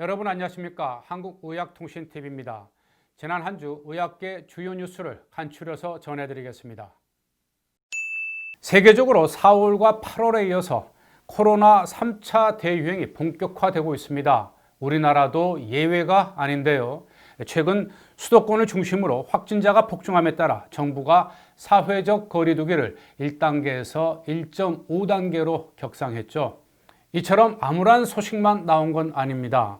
여러분 안녕하십니까? 한국의학통신TV입니다. 지난 한 주 의학계 주요 뉴스를 간추려서 전해드리겠습니다. 세계적으로 4월과 8월에 이어서 코로나 3차 대유행이 본격화되고 있습니다. 우리나라도 예외가 아닌데요. 최근 수도권을 중심으로 확진자가 폭증함에 따라 정부가 사회적 거리두기를 1단계에서 1.5단계로 격상했죠. 이처럼 암울한 소식만 나온 건 아닙니다.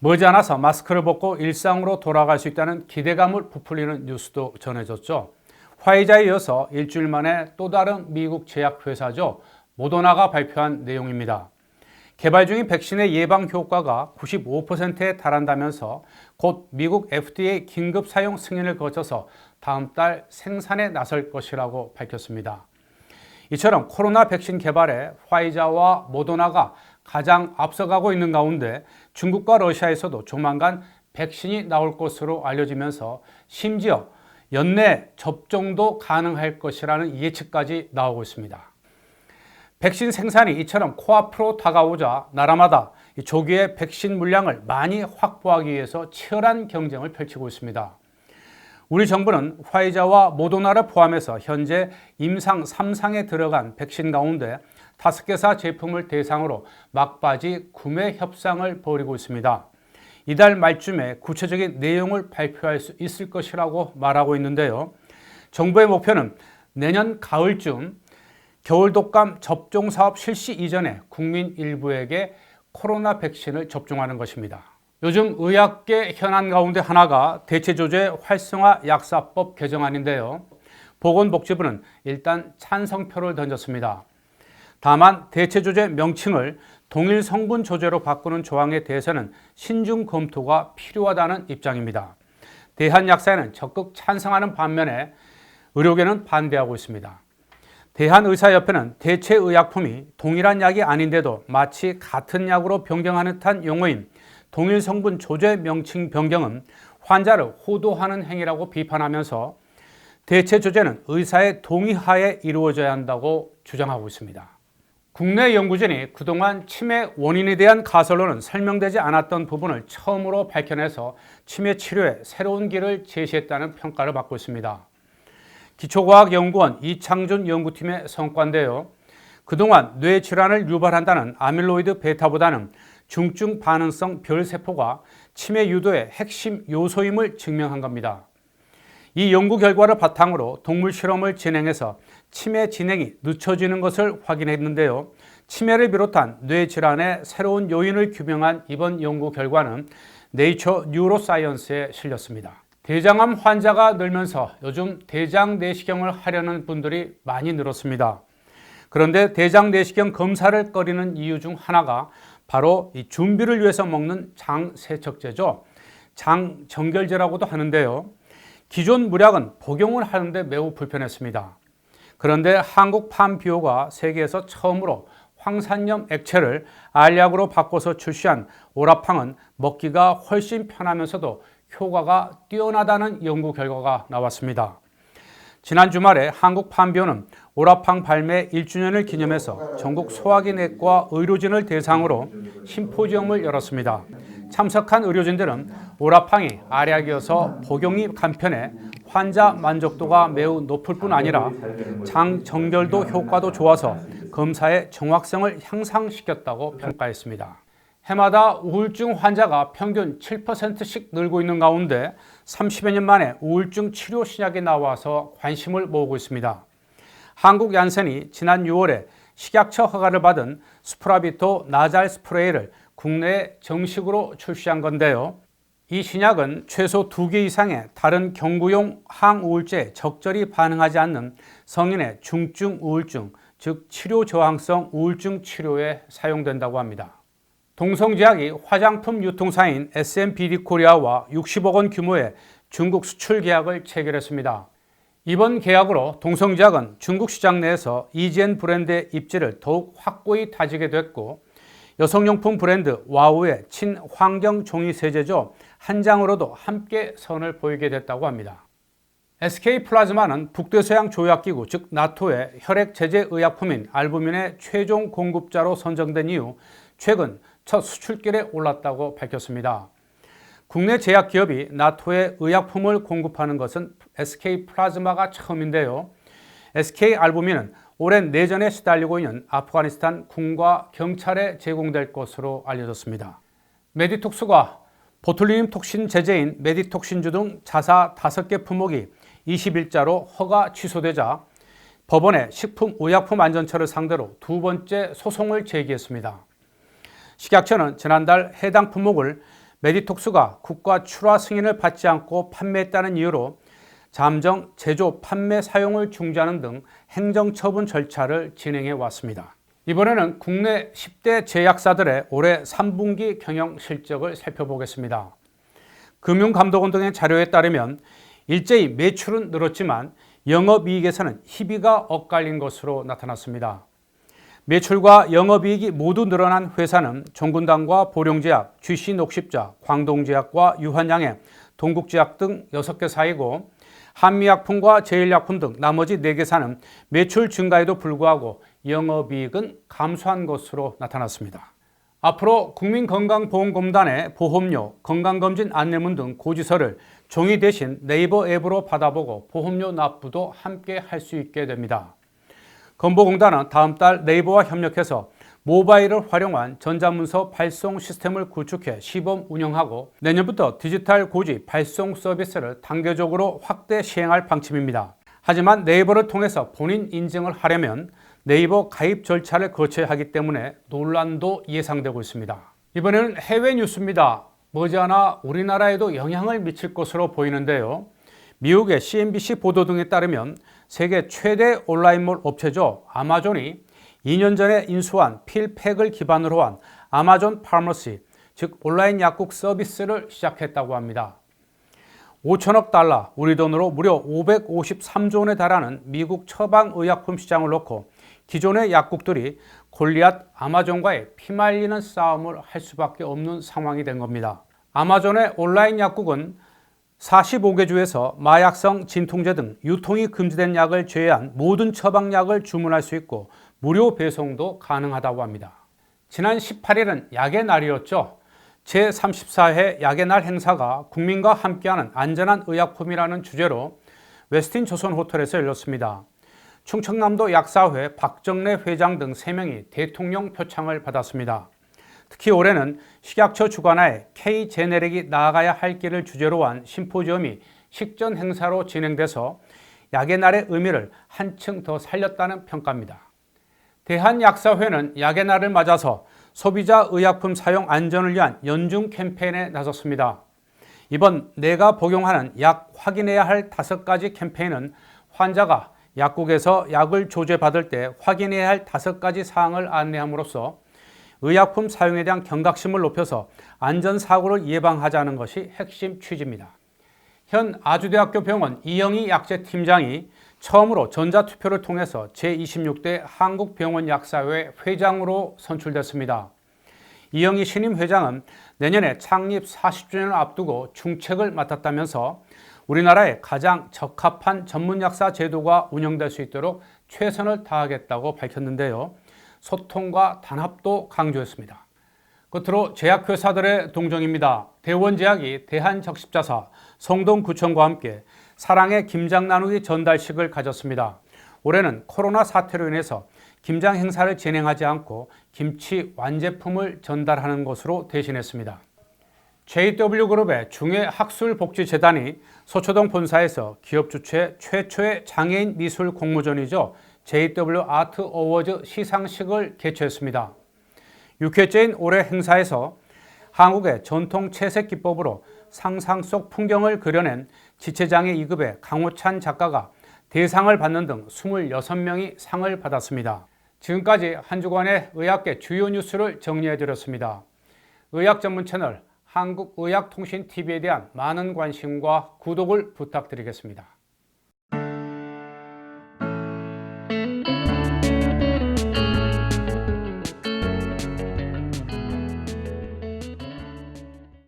머지않아서 마스크를 벗고 일상으로 돌아갈 수 있다는 기대감을 부풀리는 뉴스도 전해졌죠. 화이자에 이어서 일주일 만에 또 다른 미국 제약회사죠. 모더나가 발표한 내용입니다. 개발 중인 백신의 예방 효과가 95%에 달한다면서 곧 미국 FDA 긴급 사용 승인을 거쳐서 다음 달 생산에 나설 것이라고 밝혔습니다. 이처럼 코로나 백신 개발에 화이자와 모더나가 가장 앞서가고 있는 가운데 중국과 러시아에서도 조만간 백신이 나올 것으로 알려지면서 심지어 연내 접종도 가능할 것이라는 예측까지 나오고 있습니다. 백신 생산이 이처럼 코앞으로 다가오자 나라마다 조기에 백신 물량을 많이 확보하기 위해서 치열한 경쟁을 펼치고 있습니다. 우리 정부는 화이자와 모더나를 포함해서 현재 임상 3상에 들어간 백신 가운데 다섯 개사 제품을 대상으로 막바지 구매 협상을 벌이고 있습니다. 이달 말쯤에 구체적인 내용을 발표할 수 있을 것이라고 말하고 있는데요. 정부의 목표는 내년 가을쯤 겨울 독감 접종 사업 실시 이전에 국민 일부에게 코로나 백신을 접종하는 것입니다. 요즘 의학계 현안 가운데 하나가 대체조제 활성화 약사법 개정안인데요. 보건복지부는 일단 찬성표를 던졌습니다. 다만 대체조제 명칭을 동일 성분 조제로 바꾸는 조항에 대해서는 신중 검토가 필요하다는 입장입니다. 대한약사회는 적극 찬성하는 반면에 의료계는 반대하고 있습니다. 대한의사협회는 대체의약품이 동일한 약이 아닌데도 마치 같은 약으로 변경하는 듯한 용어인 동일 성분 조제 명칭 변경은 환자를 호도하는 행위라고 비판하면서 대체 조제는 의사의 동의하에 이루어져야 한다고 주장하고 있습니다. 국내 연구진이 그동안 치매 원인에 대한 가설로는 설명되지 않았던 부분을 처음으로 밝혀내서 치매 치료에 새로운 길을 제시했다는 평가를 받고 있습니다. 기초과학연구원 이창준 연구팀의 성과인데요. 그동안 뇌 질환을 유발한다는 아밀로이드 베타보다는 중증 반응성 별세포가 치매 유도의 핵심 요소임을 증명한 겁니다. 이 연구 결과를 바탕으로 동물 실험을 진행해서 치매 진행이 늦춰지는 것을 확인했는데요. 치매를 비롯한 뇌 질환의 새로운 요인을 규명한 이번 연구 결과는 네이처 뉴로사이언스에 실렸습니다. 대장암 환자가 늘면서 요즘 대장 내시경을 하려는 분들이 많이 늘었습니다. 그런데 대장 내시경 검사를 꺼리는 이유 중 하나가 바로 이 준비를 위해서 먹는 장 세척제죠. 장 정결제라고도 하는데요. 기존 물약은 복용을 하는데 매우 불편했습니다. 그런데 한국 팜비오가 세계에서 처음으로 황산염 액체를 알약으로 바꿔서 출시한 오라팡은 먹기가 훨씬 편하면서도 효과가 뛰어나다는 연구 결과가 나왔습니다. 지난 주말에 한국 팜비오는 오라팡 발매 1주년을 기념해서 전국 소화기 내과 의료진을 대상으로 심포지엄을 열었습니다. 참석한 의료진들은 오라팡이 알약이어서 복용이 간편해 환자 만족도가 매우 높을 뿐 아니라 장 정결도 효과도 좋아서 검사의 정확성을 향상시켰다고 평가했습니다. 해마다 우울증 환자가 평균 7%씩 늘고 있는 가운데 30여 년 만에 우울증 치료 신약이 나와서 관심을 모으고 있습니다. 한국 얀센이 지난 6월에 식약처 허가를 받은 스프라비토 나잘 스프레이를 국내에 정식으로 출시한 건데요. 이 신약은 최소 2개 이상의 다른 경구용 항우울제에 적절히 반응하지 않는 성인의 중증 우울증, 즉 치료 저항성 우울증 치료에 사용된다고 합니다. 동성제약이 화장품 유통사인 SMBD 코리아와 60억 원 규모의 중국 수출 계약을 체결했습니다. 이번 계약으로 동성제약은 중국 시장 내에서 이지엔 브랜드의 입지를 더욱 확고히 다지게 됐고 여성용품 브랜드 와우의 친환경 종이 세제죠 한 장으로도 함께 선을 보이게 됐다고 합니다. SK 플라즈마는 북대서양 조약기구 즉 나토의 혈액 제제 의약품인 알부민의 최종 공급자로 선정된 이후 최근 첫 수출길에 올랐다고 밝혔습니다. 국내 제약 기업이 나토에 의약품을 공급하는 것은 SK 플라즈마가 처음인데요. SK 알부민은 오랜 내전에 시달리고 있는 아프가니스탄 군과 경찰에 제공될 것으로 알려졌습니다. 메디톡스가 보툴리늄 톡신 제재인 메디톡신주 등 자사 5개 품목이 21자로 허가 취소되자 법원에 식품의약품안전처를 상대로 두 번째 소송을 제기했습니다. 식약처는 지난달 해당 품목을 메디톡스가 국가 출하 승인을 받지 않고 판매했다는 이유로 잠정, 제조, 판매, 사용을 중지하는 등 행정처분 절차를 진행해 왔습니다. 이번에는 국내 10대 제약사들의 올해 3분기 경영 실적을 살펴보겠습니다. 금융감독원 등의 자료에 따르면 일제히 매출은 늘었지만 영업이익에서는 희비가 엇갈린 것으로 나타났습니다. 매출과 영업이익이 모두 늘어난 회사는 종군당과 보령제약, GC녹십자, 광동제약과 유한양행, 동국제약 등 6개 사이고 한미약품과 제일약품 등 나머지 4개사는 매출 증가에도 불구하고 영업이익은 감소한 것으로 나타났습니다. 앞으로 국민건강보험공단의 보험료, 건강검진 안내문 등 고지서를 종이 대신 네이버 앱으로 받아보고 보험료 납부도 함께 할 수 있게 됩니다. 건보공단은 다음 달 네이버와 협력해서 모바일을 활용한 전자문서 발송 시스템을 구축해 시범 운영하고 내년부터 디지털 고지 발송 서비스를 단계적으로 확대 시행할 방침입니다. 하지만 네이버를 통해서 본인 인증을 하려면 네이버 가입 절차를 거쳐야 하기 때문에 논란도 예상되고 있습니다. 이번에는 해외 뉴스입니다. 머지않아 우리나라에도 영향을 미칠 것으로 보이는데요. 미국의 CNBC 보도 등에 따르면 세계 최대 온라인몰 업체죠. 아마존이 2년 전에 인수한 필팩을 기반으로 한 아마존 파머시, 즉 온라인 약국 서비스를 시작했다고 합니다. 5천억 달러, 우리 돈으로 무려 553조 원에 달하는 미국 처방의약품 시장을 놓고 기존의 약국들이 골리앗 아마존과의 피말리는 싸움을 할 수밖에 없는 상황이 된 겁니다. 아마존의 온라인 약국은 45개 주에서 마약성 진통제 등 유통이 금지된 약을 제외한 모든 처방약을 주문할 수 있고 무료 배송도 가능하다고 합니다. 지난 18일은 약의 날이었죠. 제34회 약의 날 행사가 국민과 함께하는 안전한 의약품이라는 주제로 웨스틴 조선 호텔에서 열렸습니다. 충청남도 약사회 박정래 회장 등 3명이 대통령 표창을 받았습니다. 특히 올해는 식약처 주관하에 K 제네릭이 나아가야 할 길을 주제로 한 심포지엄이 식전 행사로 진행돼서 약의 날의 의미를 한층 더 살렸다는 평가입니다. 대한약사회는 약의 날을 맞아서 소비자 의약품 사용 안전을 위한 연중 캠페인에 나섰습니다. 이번 내가 복용하는 약 확인해야 할 다섯 가지 캠페인은 환자가 약국에서 약을 조제받을 때 확인해야 할 다섯 가지 사항을 안내함으로써 의약품 사용에 대한 경각심을 높여서 안전사고를 예방하자는 것이 핵심 취지입니다. 현 아주대학교 병원 이영희 약제 팀장이 처음으로 전자투표를 통해서 제26대 한국병원약사회 회장으로 선출됐습니다. 이영희 신임 회장은 내년에 창립 40주년을 앞두고 중책을 맡았다면서 우리나라에 가장 적합한 전문약사 제도가 운영될 수 있도록 최선을 다하겠다고 밝혔는데요. 소통과 단합도 강조했습니다. 끝으로 제약회사들의 동정입니다. 대원제약이 대한적십자사 성동구청과 함께 사랑의 김장 나누기 전달식을 가졌습니다. 올해는 코로나 사태로 인해서 김장 행사를 진행하지 않고 김치 완제품을 전달하는 것으로 대신했습니다. JW그룹의 중해학술복지재단이 소초동 본사에서 기업 주최 최초의 장애인 미술 공모전이죠. JW 아트 어워즈 시상식을 개최했습니다. 6회째인 올해 행사에서 한국의 전통 채색 기법으로 상상 속 풍경을 그려낸 지체장애 2급의 강호찬 작가가 대상을 받는 등 26명이 상을 받았습니다. 지금까지 한 주간의 의학계 주요 뉴스를 정리해 드렸습니다. 의학 전문 채널 한국의학통신TV에 대한 많은 관심과 구독을 부탁드리겠습니다.